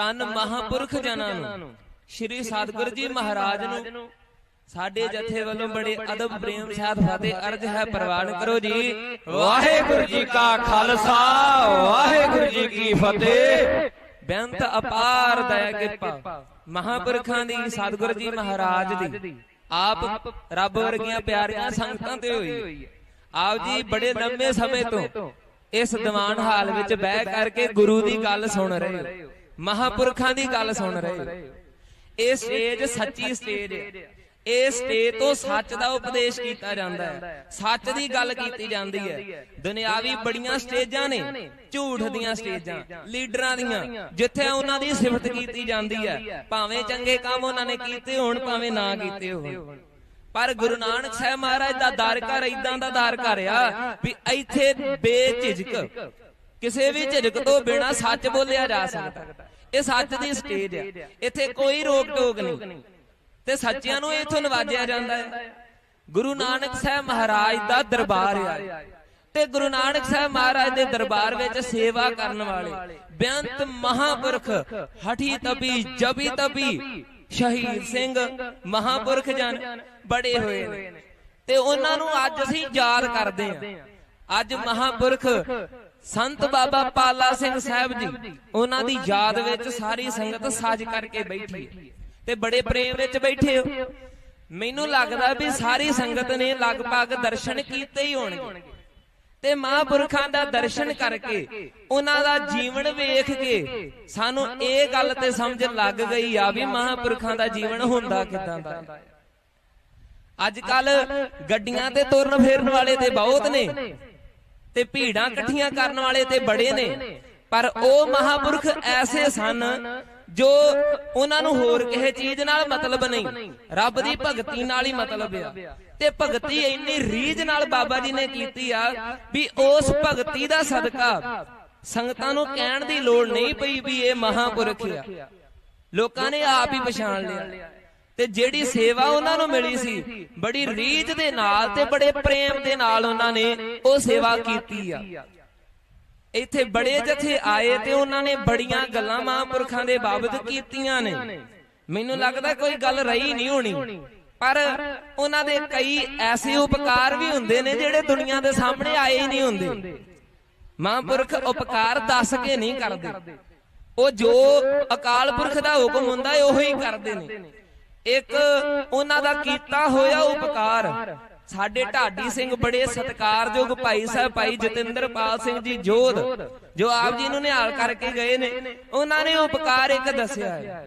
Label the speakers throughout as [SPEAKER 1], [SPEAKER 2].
[SPEAKER 1] ਤਨ ਮਹਾਪੁਰਖ ਜਨਾਂ ਨੂੰ। ਸ਼੍ਰੀ ਸਤਿਗੁਰੂ ਜੀ ਮਹਾਰਾਜ ਨੂੰ। ਸਾਡੇ ਜਥੇ ਵੱਲੋਂ ਬੜੇ ਅਦਬ ਪ੍ਰੇਮ ਸਾਧ ਫਤਿਹ ਅਰਜ ਹੈ ਪ੍ਰਵਾਨ ਕਰੋ ਜੀ।
[SPEAKER 2] ਵਾਹਿਗੁਰੂ ਜੀ ਕਾ ਖਾਲਸਾ ਵਾਹਿਗੁਰੂ ਜੀ ਕੀ ਫਤਿਹ।
[SPEAKER 1] ਬੇਅੰਤ ਅਪਾਰ ਦਇਆ ਕਿਰਪਾ। ਮਹਾਪੁਰਖਾਂ ਦੀ ਸਤਿਗੁਰੂ ਜੀ ਮਹਾਰਾਜ ਦੀ। ਆਪ ਰੱਬ ਵਰਗੀਆਂ ਪਿਆਰੀਆਂ ਸੰਗਤਾਂ ਤੇ ਹੋਈ। ਆਪ ਜੀ ਬੜੇ ਲੰਮੇ ਸਮੇਂ ਤੋਂ ਇਸ ਦੀਵਾਨ ਹਾਲ ਵਿੱਚ ਬਹਿ ਕਰਕੇ ਗੁਰੂ ਦੀ ਗੱਲ ਸੁਣ ਰਹੇ ਹੋ। ਮਹਾਪੁਰਖਾਂ ਦੀ ਗੱਲ ਸੁਣ ਰਹੇ ਹੋ। ਇਹ ਸਟੇਜ ਸੱਚੀ ਸਟੇਜ ਹੈ ਇਹ ਸਟੇਜ ਤੋਂ ਸੱਚ ਦਾ ਉਪਦੇਸ਼ ਕੀਤਾ ਜਾਂਦਾ ਹੈ। ਸੱਚ ਦੀ ਗੱਲ ਕੀਤੀ ਜਾਂਦੀ ਹੈ। ਦੁਨਿਆਵੀ ਬੜੀਆਂ ਸਟੇਜਾਂ ਨੇ। ਝੂਠ ਦੀਆਂ ਸਟੇਜਾਂ ਲੀਡਰਾਂ ਦੀਆਂ। ਜਿੱਥੇ ਉਹਨਾਂ ਦੀ ਸਿਫਤ ਕੀਤੀ ਜਾਂਦੀ ਹੈ। ਭਾਵੇਂ ਚੰਗੇ ਕੰਮ ਉਹਨਾਂ ਨੇ ਕੀਤੇ ਹੋਣ ਭਾਵੇਂ ਨਾ ਕੀਤੇ ਹੋਣ। ਪਰ ਗੁਰੂ ਨਾਨਕ ਸਾਹਿਬ ਮਹਾਰਾਜ ਦਾ ਦਰ ਘਰ ਇਦਾਂ ਦਾ ਦਰ ਘਰ ਆ ਵੀ ਇੱਥੇ ਬੇਝਿਜਕ ਕਿਸੇ ਵੀ ਝਿਜਕ ਤੋਂ ਬਿਨਾ ਸੱਚ ਬੋਲਿਆ ਜਾ ਸਕਦਾ। ਇਹ ਸੱਚ ਦੀ ਸਟੇਜ ਹੈ ਇੱਥੇ ਕੋਈ ਰੋਕ ਟੋਕ ਨਹੀਂ। ਤੇ ਸੱਚਿਆਂ ਨੂੰ ਇੱਥੋਂ ਨਵਾਜਿਆ ਜਾਂਦਾ ਹੈ। ਗੁਰੂ ਨਾਨਕ ਸਾਹਿਬ ਮਹਾਰਾਜ ਦਾ ਦਰਬਾਰ ਹੈ ਤੇ ਗੁਰੂ ਨਾਨਕ ਸਾਹਿਬ ਮਹਾਰਾਜ ਦੇ ਦਰਬਾਰ ਵਿੱਚ ਸੇਵਾ ਕਰਨ ਵਾਲੇ। ਬੇਅੰਤ ਮਹਾਪੁਰਖ। ਹਠੀ ਤਪੀ ਜਬੀ ਤਪੀ ਸ਼ਹੀਦ ਸਿੰਘ ਮਹਾਪੁਰਖ ਜਨ ਬੜੇ ਹੋਏ ਨੇ। ਤੇ ਉਹਨਾਂ ਨੂੰ ਅੱਜ ਅਸੀਂ ਯਾਦ ਕਰਦੇ ਹਾਂ। ਅੱਜ ਮਹਾਪੁਰਖ ਸੰਤ ਬਾਬਾ ਪਾਲਾ ਸਿੰਘ ਸਾਹਿਬ ਜੀ, ਉਹਨਾਂ ਦੀ ਯਾਦ ਵਿੱਚ ਸਾਰੀ ਸੰਗਤ ਸਾਜ ਕਰਕੇ ਬੈਠੀ ਹੈ ਤੇ ਬੜੇ ਪ੍ਰੇਮ ਵਿੱਚ ਬੈਠੇ ਹੋ। ਮੈਨੂੰ ਲੱਗਦਾ ਵੀ ਸਾਰੀ ਸੰਗਤ ਨੇ ਲਗਭਗ ਦਰਸ਼ਨ ਕੀਤੇ ਹੀ ਹੋਣਗੇ। ਤੇ ਮਹਾਂਪੁਰਖਾਂ ਦਾ ਦਰਸ਼ਨ ਕਰਕੇ ਉਹਨਾਂ ਦਾ ਜੀਵਨ ਵੇਖ ਕੇ ਸਾਨੂੰ ਇਹ ਗੱਲ ਤੇ ਸਮਝ ਲੱਗ ਗਈ ਆ ਵੀ ਮਹਾਂਪੁਰਖਾਂ ਦਾ ਜੀਵਨ ਹੁੰਦਾ ਕਿਦਾਂ ਦਾ ਅੱਜ ਕੱਲ ਗੱਡੀਆਂ ਤੇ ਤੁਰਨ ਫੇਰਨ ਵਾਲੇ ਤੇ ਬਹੁਤ ਨੇ। ਤੇ ਭੀੜਾਂ ਇਕੱਠੀਆਂ ਕਰਨ ਵਾਲੇ ਤੇ ਬੜੇ ਨੇ। ਪਰ ਉਹ ਮਹਾਪੁਰਖ ਐਸੇ ਸਨ ਜੋ ਉਹਨਾਂ ਨੂੰ ਹੋਰ ਕਿਸੇ ਚੀਜ਼ ਨਾਲ ਮਤਲਬ ਨਹੀਂ। ਰੱਬ ਦੀ ਭਗਤੀ ਨਾਲ ਹੀ ਮਤਲਬ ਆ। ਤੇ ਭਗਤੀ ਇੰਨੀ ਰੀਝ ਨਾਲ ਬਾਬਾ ਜੀ ਨੇ ਕੀਤੀ ਆ ਵੀ ਉਸ ਭਗਤੀ ਦਾ ਸਦਕਾ। ਸੰਗਤਾਂ ਨੂੰ ਕਹਿਣ ਦੀ ਲੋੜ ਨਹੀਂ ਪਈ ਵੀ ਇਹ ਮਹਾਪੁਰਖ ਆ। ਲੋਕਾਂ ਨੇ ਆਪ ਹੀ ਪਛਾਣ ਲਿਆ। ਤੇ ਜਿਹੜੀ ਸੇਵਾ ਉਹਨਾਂ ਨੂੰ ਮਿਲੀ ਸੀ ਬੜੀ ਰੀਝ ਦੇ ਨਾਲ ਤੇ ਬੜੇ ਪ੍ਰੇਮ ਦੇ ਨਾਲ ਉਹਨਾਂ ਨੇ ਉਹ ਸੇਵਾ ਕੀਤੀ ਆ। ਇੱਥੇ ਬੜੇ ਜਥੇ ਆਏ ਤੇ ਉਹਨਾਂ ਨੇ ਬੜੀਆਂ ਗੱਲਾਂ ਮਹਾਂਪੁਰਖਾਂ ਦੇ ਬਾਬਤ ਕੀਤੀਆਂ ਨੇ। ਮੈਨੂੰ ਲੱਗਦਾ ਕੋਈ ਗੱਲ ਰਹੀ ਨਹੀਂ ਹੋਣੀ। ਪਰ ਉਹਨਾਂ ਦੇ ਕਈ ਐਸੇ ਉਪਕਾਰ ਵੀ ਹੁੰਦੇ ਨੇ ਜਿਹੜੇ ਦੁਨੀਆ ਦੇ ਸਾਹਮਣੇ ਆਏ ਹੀ ਨਹੀਂ ਹੁੰਦੇ। ਮਹਾਂਪੁਰਖ ਉਪਕਾਰ ਦੱਸ ਕੇ ਨਹੀਂ ਕਰਦੇ। ਉਹ ਜੋ ਅਕਾਲ ਪੁਰਖ ਦਾ ਹੁਕਮ ਹੁੰਦਾ ਹੈ ਉਹੀ ਕਰਦੇ ਨੇ। ਇੱਕ ਉਹਨਾਂ ਦਾ ਕੀਤਾ ਹੋਇਆ ਉਪਕਾਰ। ਸਾਡੇ ਢਾਡੀ ਸਿੰਘ ਬੜੇ ਸਤਿਕਾਰਯੋਗ ਭਾਈ ਸਾਹਿਬ, ਭਾਈ ਜਤਿੰਦਰਪਾਲ ਸਿੰਘ ਜੀ ਜੋਧ, ਜੋ ਆਪ ਜੀ ਨੂੰ ਨਿਹਾਲ ਕਰਕੇ ਗਏ ਨੇ, ਉਹਨਾਂ ਨੇ ਉਪਕਾਰ ਇੱਕ ਦੱਸਿਆ ਹੈ।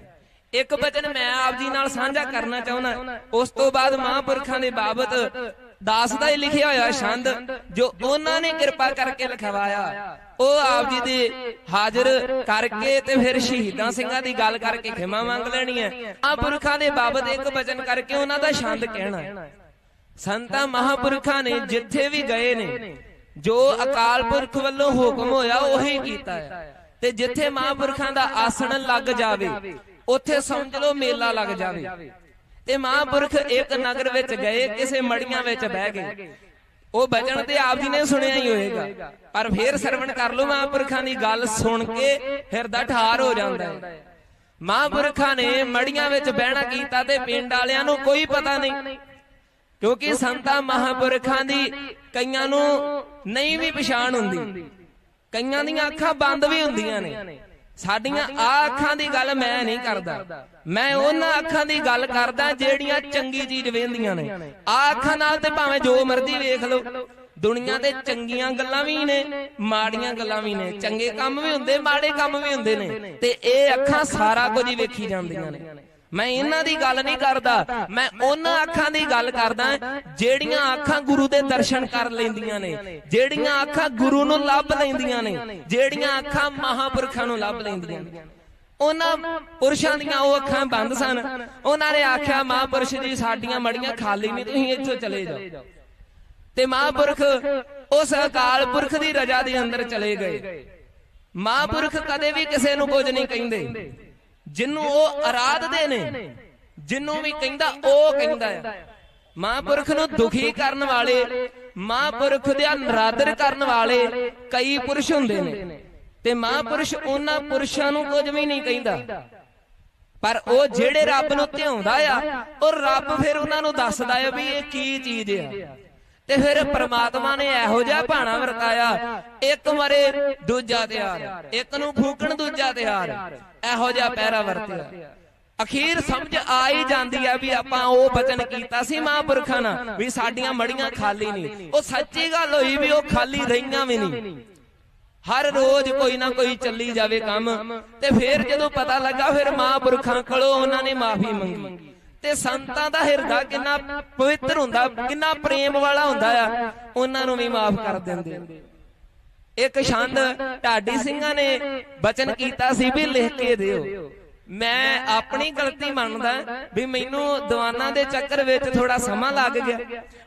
[SPEAKER 1] ਇੱਕ ਬਚਨ ਮੈਂ ਆਪ ਜੀ ਨਾਲ ਸਾਂਝਾ ਕਰਨਾ ਚਾਹੁੰਦਾ, ਉਸ ਤੋਂ ਬਾਅਦ ਮਹਾਂਪੁਰਖਾਂ ਦੇ ਬਾਬਤ ਦਾਸ ਦਾ ਹੀ ਲਿਖਿਆ ਹੋਇਆ ਛੰਦ। ਜੋ ਉਹਨਾਂ ਨੇ ਕਿਰਪਾ ਕਰਕੇ ਲਿਖਵਾਇਆ, ਉਹ ਆਪ ਜੀ ਦੇ ਹਾਜ਼ਰ ਕਰਕੇ ਤੇ ਫਿਰ ਸ਼ਹੀਦਾਂ ਸਿੰਘਾਂ ਦੀ ਗੱਲ ਕਰਕੇ ਖਿਮਾ ਮੰਗ ਲੈਣੀ ਹੈ। ਆ ਪੁਰਖਾਂ ਦੇ ਬਾਬਤ ਇੱਕ ਬਚਨ ਕਰਕੇ ਉਹਨਾਂ ਦਾ ਛੰਦ ਕਹਿਣਾ ਹੈ। ਮਹਾਪੁਰਖਾਂ ਨੇ ਜਿੱਥੇ ਵੀ ਗਏ ਨੇ, ਜੋ ਅਕਾਲ ਪੁਰਖ ਵੱਲੋਂ ਹੁਕਮ ਹੋਇਆ, ਉਹੀ ਕੀਤਾ ਹੈ। ਤੇ ਜਿੱਥੇ ਮਹਾਪੁਰਖਾਂ ਦਾ ਆਸਣ ਲੱਗ ਜਾਵੇ, ਉੱਥੇ ਸਮਝ ਲਓ ਮੇਲਾ ਲੱਗ ਜਾਵੇ। ਤੇ ਮਹਾਪੁਰਖ ਇੱਕ ਨਗਰ ਵਿੱਚ ਗਏ, ਕਿਸੇ ਮੜੀਆਂ ਵਿੱਚ ਬਹਿ ਗਏ। ਉਹ ਬਚਨ ਤੇ ਆਪ ਜੀ ਨੇ ਸੁਣਿਆ ਹੀ ਹੋਏਗਾ। ਪਰ ਫੇਰ ਸਰਵਣ ਕਰ ਲਓ ਮਹਾਪੁਰਖਾਂ ਦੀ ਗੱਲ ਸੁਣ ਕੇ ਹਿਰਦਾ ਠਾਰ ਹੋ ਜਾਂਦਾ ਹੈ। ਮਹਾਪੁਰਖਾਂ ਨੇ ਮੜੀਆਂ ਵਿੱਚ ਬਹਿਣਾ ਕੀਤਾ ਤੇ ਪਿੰਡ ਵਾਲਿਆਂ ਨੂੰ ਕੋਈ ਪਤਾ ਨਹੀਂ। ਕਿਉਂਕਿ ਸੰਤਾਂ ਮਹਾਪੁਰਖਾਂ ਦੀ ਕਈਆਂ ਨੂੰ ਨਹੀਂ ਵੀ ਪਛਾਣ ਹੁੰਦੀ। ਕਈਆਂ ਦੀਆਂ ਅੱਖਾਂ ਬੰਦ ਵੀ ਹੁੰਦੀਆਂ ਨੇ। ਸਾਡੀਆਂ ਆ ਅੱਖਾਂ ਦੀ ਗੱਲ ਮੈਂ ਨਹੀਂ ਕਰਦਾ। ਮੈਂ ਉਹਨਾਂ ਅੱਖਾਂ ਦੀ ਗੱਲ ਕਰਦਾ ਜਿਹੜੀਆਂ ਚੰਗੀ ਚੀਜ਼ ਵੇਂਦੀਆਂ ਨੇ। ਆ ਅੱਖਾਂ ਨਾਲ ਤੇ ਭਾਵੇਂ ਜੋ ਮਰਜ਼ੀ ਵੇਖ ਲਓ। ਦੁਨੀਆ ਤੇ ਚੰਗੀਆਂ ਗੱਲਾਂ ਵੀ ਨੇ ਮਾੜੀਆਂ ਗੱਲਾਂ ਵੀ ਨੇ ਚੰਗੇ ਕੰਮ ਵੀ ਹੁੰਦੇ ਮਾੜੇ ਕੰਮ ਵੀ ਹੁੰਦੇ ਨੇ। ਤੇ ਇਹ ਅੱਖਾਂ ਸਾਰਾ ਕੁਝ ਹੀ ਵੇਖੀ ਜਾਂਦੀਆਂ ਨੇ। ਮੈਂ ਇਹਨਾਂ ਦੀ ਗੱਲ ਨਹੀਂ ਕਰਦਾ। ਮੈਂ ਉਹਨਾਂ ਅੱਖਾਂ ਦੀ ਗੱਲ ਕਰਦਾ ਜਿਹੜੀਆਂ ਅੱਖਾਂ ਗੁਰੂ ਦੇ ਦਰਸ਼ਨ ਕਰ ਲੈਂਦੀਆਂ ਨੇ ਜਿਹੜੀਆਂ ਅੱਖਾਂ ਗੁਰੂ ਨੂੰ ਲੱਭ ਲੈਂਦੀਆਂ ਨੇ ਜਿਹੜੀਆਂ ਅੱਖਾਂ ਮਹਾਪੁਰਖਾਂ ਨੂੰ ਲੱਭ ਲੈਂਦੀਆਂ ਨੇ। ਉਹਨਾਂ ਪੁਰਸ਼ਾਂ ਦੀਆਂ ਉਹ ਅੱਖਾਂ ਬੰਦ ਸਨ। ਉਹਨਾਂ ਨੇ ਆਖਿਆ ਮਹਾਪੁਰਸ਼ ਜੀ ਸਾਡੀਆਂ ਮੜੀਆਂ ਖਾਲੀ ਨਹੀਂ ਤੁਸੀਂ ਇੱਥੋਂ ਚਲੇ ਜਾਓ। ਤੇ ਮਹਾਪੁਰਖ ਉਸ ਅਕਾਲ ਪੁਰਖ ਦੀ ਰਜਾ ਦੇ ਅੰਦਰ ਚਲੇ ਗਏ। ਮਹਾਪੁਰਖ ਕਦੇ ਵੀ ਕਿਸੇ ਨੂੰ ਕੁਝ ਨਹੀਂ ਕਹਿੰਦੇ। ਜਿੰਨੂੰ ਉਹ ਅਰਾਧਦੇ ਨੇ ਜਿੰਨੂੰ ਵੀ ਕਹਿੰਦਾ ਉਹ ਕਹਿੰਦਾ ਹੈ ਮਹਾਪੁਰਖ ਨੂੰ ਦੁਖੀ ਕਰਨ ਵਾਲੇ ਮਹਾਪੁਰਖ ਦਾ ਨਰਾਦਰ ਕਰਨ ਵਾਲੇ ਕਈ ਪੁਰਸ਼ ਹੁੰਦੇ ਨੇ। ਤੇ ਮਹਾਂਪੁਰਸ਼ ਉਹਨਾਂ ਪੁਰਸ਼ਾਂ ਨੂੰ ਕੁਝ ਵੀ ਨਹੀਂ ਕਹਿੰਦਾ। ਪਰ ਉਹ ਜਿਹੜੇ ਰੱਬ ਨੂੰ ਧਿਆਉਂਦਾ ਆ ਉਹ ਰੱਬ ਫਿਰ ਉਹਨਾਂ ਨੂੰ ਦੱਸਦਾ ਆ ਵੀ ਇਹ ਕੀ ਚੀਜ਼ ਆ। ਤੇ ਫਿਰ ਪ੍ਰਮਾਤਮਾ ਨੇ ਇਹੋ ਜਿਹਾ ਭਾਣਾ ਵਰਤਾਇਆ। ਇੱਕ ਮਰੇ ਦੂਜਾ ਤਿਆਰ। ਇੱਕ ਨੂੰ ਫੂਕਣ ਦੂਜਾ ਤਿਆਰ। ਇਹੋ ਜਿਹਾ ਪਹਿਰਾ ਵਰਤਿਆ। ਅਖੀਰ ਸਮਝ ਆ ਹੀ ਜਾਂਦੀ ਆ ਵੀ ਆਪਾਂ ਉਹ ਬਚਨ ਕੀਤਾ ਸੀ ਮਹਾਂਪੁਰਖਾਂ ਨਾਲ। ਵੀ ਸਾਡੀਆਂ ਮੜੀਆਂ ਖਾਲੀ ਨਹੀਂ। ਉਹ ਸੱਚੀ ਗੱਲ ਹੋਈ ਵੀ ਉਹ ਖਾਲੀ ਰਹੀਆਂ ਵੀ ਨਹੀਂ। ਹਰ ਰੋਜ਼ ਕੋਈ ਨਾ ਕੋਈ ਚੱਲੀ ਜਾਵੇ ਕੰਮ। ਤੇ ਫਿਰ ਜਦੋਂ ਪਤਾ ਲੱਗਾ ਫਿਰ ਮਹਾਂਪੁਰਖਾਂ ਕੋਲੋਂ ਉਹਨਾਂ ਨੇ ਮਾਫੀ ਮੰਗੀ। ਤੇ ਸੰਤਾਂ ਦਾ ਹਿਰਦਾ ਕਿੰਨਾ ਪਵਿੱਤਰ ਹੁੰਦਾ, ਕਿੰਨਾ ਪ੍ਰੇਮ ਵਾਲਾ ਹੁੰਦਾ ਆ, ਉਹਨਾਂ ਨੂੰ ਵੀ ਮਾਫ ਕਰ ਦਿੰਦੇ। ਇੱਕ ਛੰਦ ਢਾਡੀ ਸਿੰਘਾਂ ਨੇ ਬਚਨ ਕੀਤਾ ਸੀ ਵੀ ਲਿਖ ਕੇ ਦਿਓ। ਮੈਂ ਆਪਣੀ ਗਲਤੀ ਮੰਨਦਾ ਵੀ ਮੈਨੂੰ ਦੀਵਾਨਾਂ ਦੇ ਚੱਕਰ ਵਿੱਚ ਥੋੜਾ ਸਮਾਂ ਲੱਗ ਗਿਆ।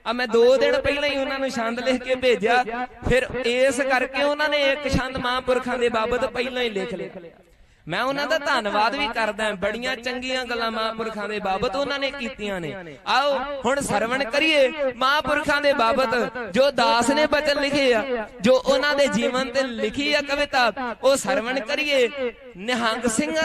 [SPEAKER 1] ਆ ਮੈਂ 2 ਦਿਨ ਪਹਿਲਾਂ ਹੀ ਉਹਨਾਂ ਨੂੰ ਛੰਦ ਲਿਖ ਕੇ ਭੇਜਿਆ। ਫਿਰ ਇਸ ਕਰਕੇ ਉਹਨਾਂ ਨੇ ਇੱਕ ਛੰਦ ਮਹਾਂਪੁਰਖਾਂ ਦੇ ਬਾਬਤ ਪਹਿਲਾਂ ਹੀ ਲਿਖ ਲਿਆ। ਮੈਂ ਉਹਨਾਂ ਦਾ ਧੰਨਵਾਦ ਵੀ ਕਰਦਾ ਬੜੀਆਂ ਚੰਗੀਆਂ ਗੱਲਾਂ ਮਹਾਂਪੁਰਖਾਂ ਦੇ ਬਾਬਤ ਉਹਨਾਂ ਨੇ ਕੀਤੀਆਂ ਨੇ। ਆਓ ਹੁਣ ਸਰਵਣ ਕਰੀਏ। ਮਹਾਂਪੁਰਖਾਂ ਦੇ ਬਾਬਤ ਜੋ ਦਾਸ ਨੇ ਬਚਨ ਲਿਖੇ ਆ ਜੋ ਉਹਨਾਂ ਦੇ ਜੀਵਨ ਤੇ ਲਿਖੀ ਆ ਕਵਿਤਾ ਉਹ ਸਰਵਣ ਕਰੀਏ। ਨਿਹੰਗ ਸਿੰਘ